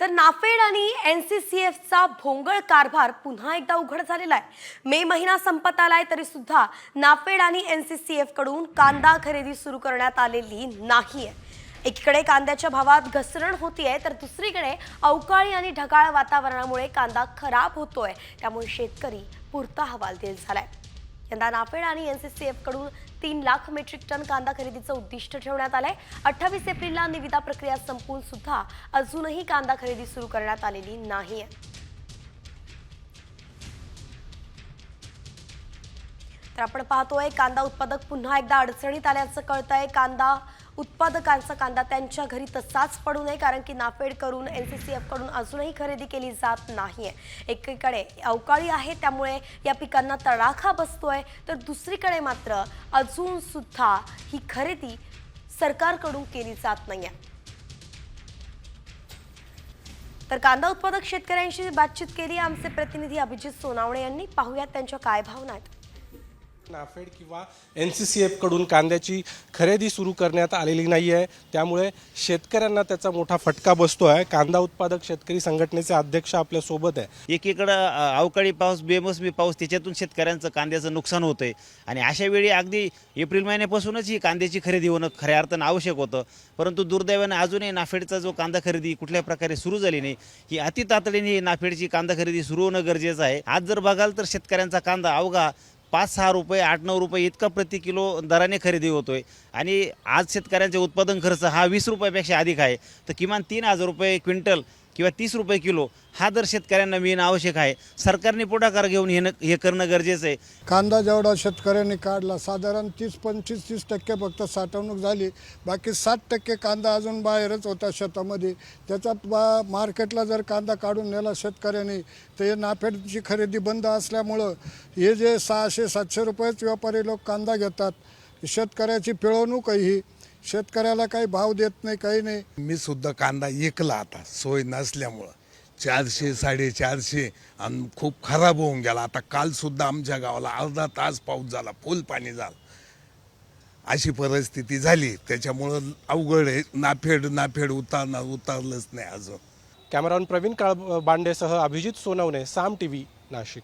तर नाफेड आणि N C C एफचा भोंगळ कारभार पुन्हा एकदा उघड झालेला आहे. मे महिना संपत आलाय तरी सुद्धा नाफेड आणि एन सी सी एफकडून कांदा खरेदी सुरू करण्यात आलेली नाहीये. एकीकडे कांद्याच्या भावात घसरण होतीये तर दुसरीकडे अवकाळी आणि ढगाळ वातावरणामुळे कांदा खराब होतोय. त्यामुळे शेतकरी पुरता हवालदिल झालाय. यंदा नाफेड आणि एन सी सी एफकडून तीन लाख मेट्रिक टन कांदा खरेदीचं उद्दिष्ट ठेवण्यात आलंय. अठ्ठावीस एप्रिलला निविदा प्रक्रिया संपून सुद्धा अजूनही कांदा खरेदी सुरू करण्यात आलेली नाहीये. तर आपण पाहतोय कांदा उत्पादक पुन्हा एकदा अडचणीत आल्याचं कळतंय. कांदा उत्पादकांचा कांदा त्यांच्या घरी तसाच पडू नये कारण की नाफेड करून एन सी सी एफकडून अजूनही खरेदी केली जात नाहीये. एकीकडे अवकाळी आहे त्यामुळे या पिकांना तडाखा बसतोय. तर दुसरीकडे मात्र अजून सुद्धा ही खरेदी सरकारकडून केली जात नाहीये. तर कांदा उत्पादक शेतकऱ्यांशी बातचीत केली. आमचे प्रतिनिधी अभिजित सोनावणे यांनी. पाहूयात त्यांच्या काय भावना आहेत. नाफेड किंवा एन सी सी एफकडून कांद्याची खरेदी सुरू करण्यात आलेली नाही आहे. त्यामुळे शेतकऱ्यांना त्याचा मोठा फटका बसतो आहे. कांदा उत्पादक शेतकरी संघटनेचे अध्यक्ष आपल्यासोबत आहे. एकीकडं अवकाळी पाऊस बेमोसमी पाऊस त्याच्यातून शेतकऱ्यांचं कांद्याचं नुकसान होतंय. आणि अशा वेळी अगदी एप्रिल महिन्यापासूनच ही कांद्याची खरेदी होणं खऱ्या अर्थानं आवश्यक होतं. परंतु दुर्दैवाने अजूनही नाफेडचा जो कांदा खरेदी कुठल्या प्रकारे सुरू झाली नाही ही अति तातडीने नाफेडची कांदा खरेदी सुरू होणं गरजेचं आहे. आज जर बघाल तर शेतकऱ्यांचा कांदा अवघा पाच सहा रुपये आठ नऊ रुपये इतका प्रति किलो दराने खरेदी होतोय. आणि आज शेतकऱ्यांचे उत्पादन खर्च हा वीस रुपयापेक्षा अधिक आहे. तर किमान तीन हजार रुपये क्विंटल किंवा तीस रुपये किलो हा दर शेतकऱ्यांना मिळणं आवश्यक आहे. सरकारने पुढाकार घेऊन हे न- हे करणं गरजेचं आहे. कांदा जेवढा शेतकऱ्यांनी काढला साधारण तीस पंचवीस तीस टक्के फक्त साठवणूक झाली. बाकी साठ टक्के कांदा अजून बाहेरच होता शेतामध्ये. त्याच्यात बा मार्केटला जर कांदा काढून नेला शेतकऱ्यांनी तर हे नाफेडची खरेदी बंद असल्यामुळं हे जे सहाशे सातशे रुपयेच व्यापारी लोक कांदा घेतात शेतकऱ्याची पिळवणूक ही शेतकऱ्याला काही भाव देत नाही काही नाही. मी सुद्धा कांदा एकला आता सोय नसल्यामुळं. चारशे साडेचारशे आणि खूप खराब होऊन गेला. आता काल सुद्धा आमच्या गावाला अर्धा तास पाऊस झाला फुल पाणी झालं. अशी परिस्थिती झाली. त्याच्यामुळं अवघड आहे. नाफेड नाफेड उतारणार उतारलंच नाही अजून. कॅमेरामन प्रवीण काळ बांडेसह अभिजित सोनवणे साम टी व्ही नाशिक.